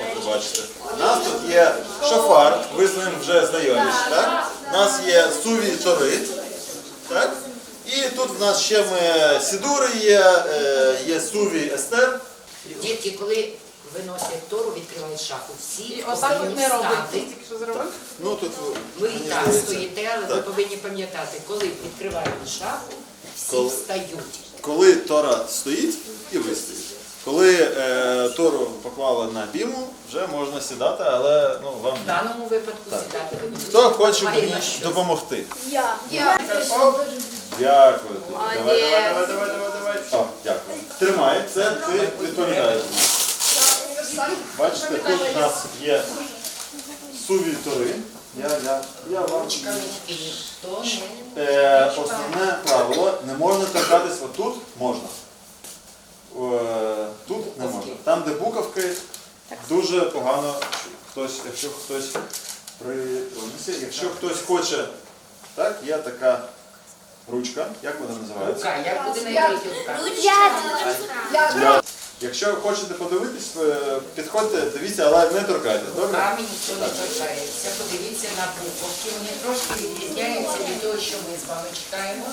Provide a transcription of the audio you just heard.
От ви бачите. У нас тут є шафар, ви з ним вже знайомі. Так? У нас є суві тори. Так? І тут в нас ще ми сідури є, е, є суві естер. Дітки, коли виносять тору, відкривають шафу, всі отак от не зробив? Ну тут Ви і так стоїте, але ви повинні пам'ятати, коли відкривають шафу, всі Коли? встають. Коли Тора стоїть і ви стоїте. Коли е, Тору поклали на біму, вже можна сідати, але ну, вам В даному випадку сідати ви не Хто хоче Має мені на що. допомогти? Я. Оп. Дякую. Давай, давай, давай, давай, давай, давай. О, дякую. Тримай, це ти відповідаєш. Бачите, тут у нас є суві. Я, я, я вам. Ніхто не Е, основне правило, не можна торкатись отут можна. Е, тут не можна. Там, де буковки, дуже погано хтось, якщо хтось при принесе, якщо хтось хоче, так, є така ручка, як вона називається? рука. Як буде на івриті рука? Я- Якщо хочете подивитись, підходьте, дивіться, але не торкайте. Добре? Руками ніхто не торкається. Подивіться на буковки. Вони трошки відрізняються від того, що ми з вами читаємо.